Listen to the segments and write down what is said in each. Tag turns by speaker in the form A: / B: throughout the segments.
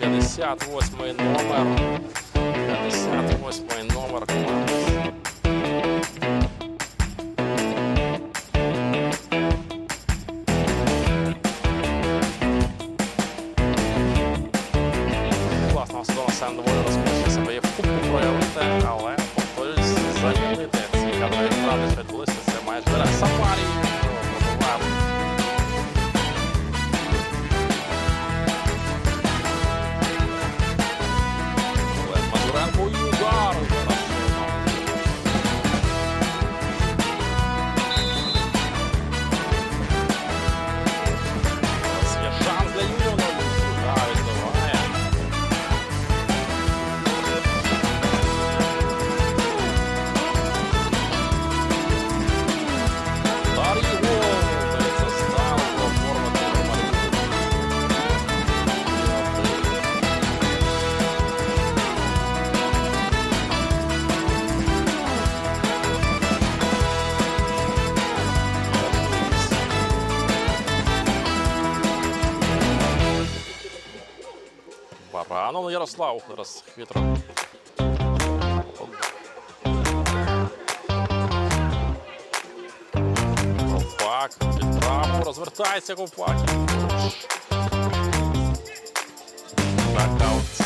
A: 58 номер. 58 номер команди. Ярослав. Зараз хитро. Ковпак. Під праву. Розвертається Ковпак. Нокаут.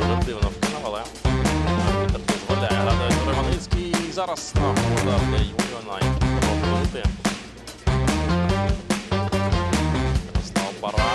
A: Дуже дивно вкинув, але дозволяє грати Романицький. І зараз нагода для Юніона. і треба бити. Ярослав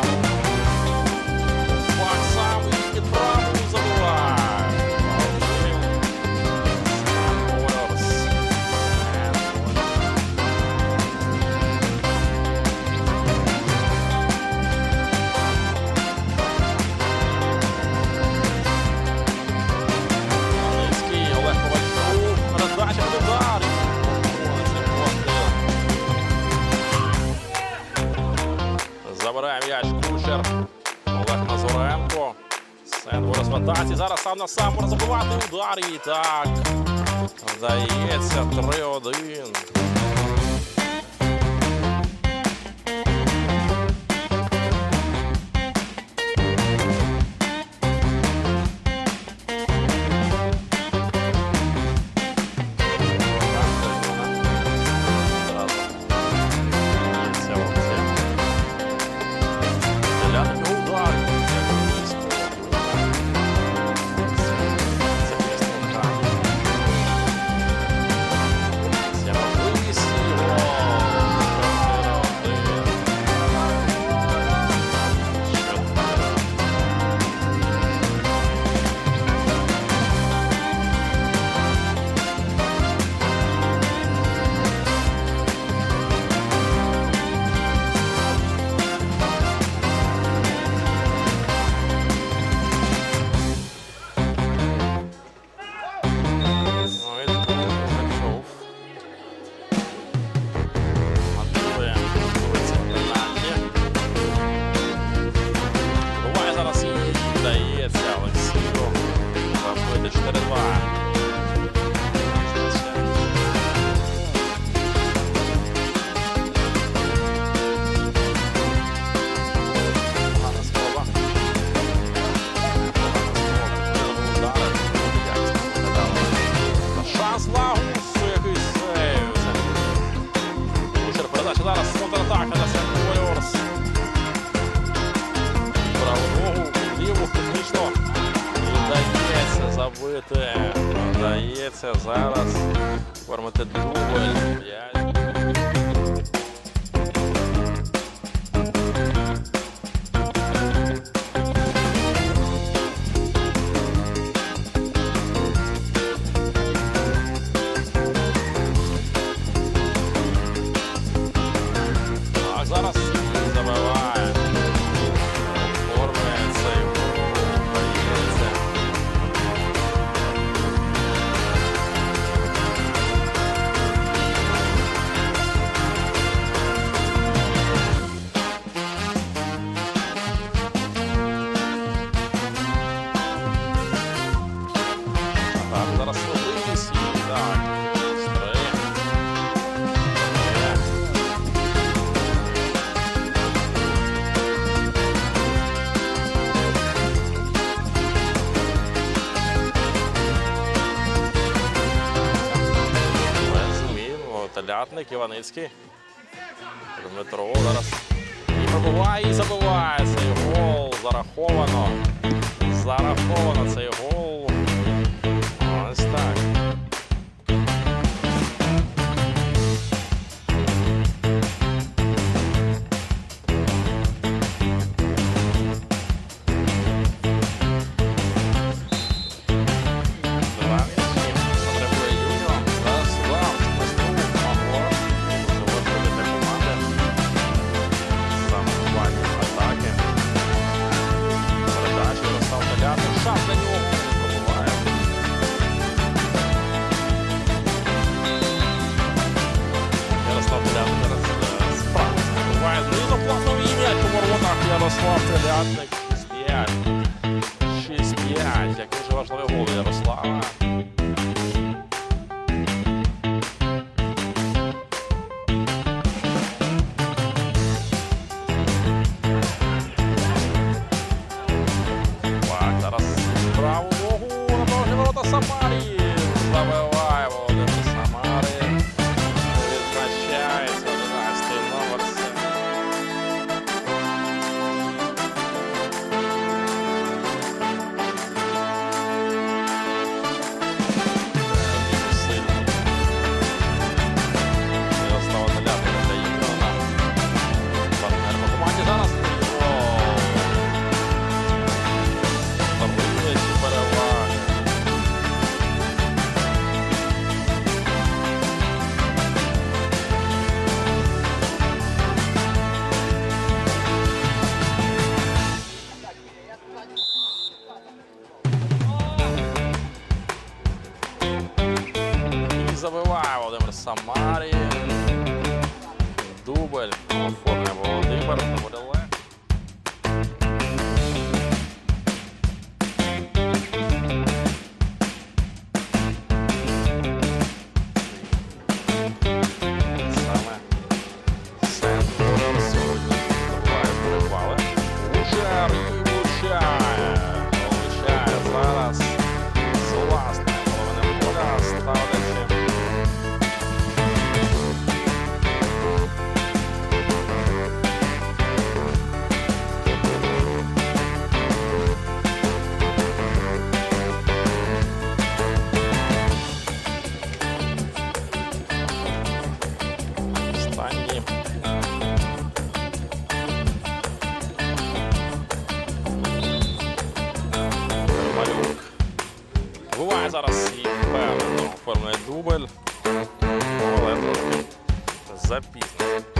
A: Олег Назоренко. Сендворос в. Зараз сам на сам може удар. І так. Здається, 3-1. контратака на Сент Warriors. Праву ногу, ліву технічно. І вдається забити. Вдається зараз оформити дубль. П'ятник, Іваницький. Дмитро зараз. І пробуває, і забиває. Гол. Зараховано. Зараховано цей гол. Ярослав Телятник. 6-5. 6-5. Як дуже важливий гол Ярослава. забиває Володимир Самарі. Дубль. Оформлює Володимир. Зараз і впевнено оформлює дубль, але запізно.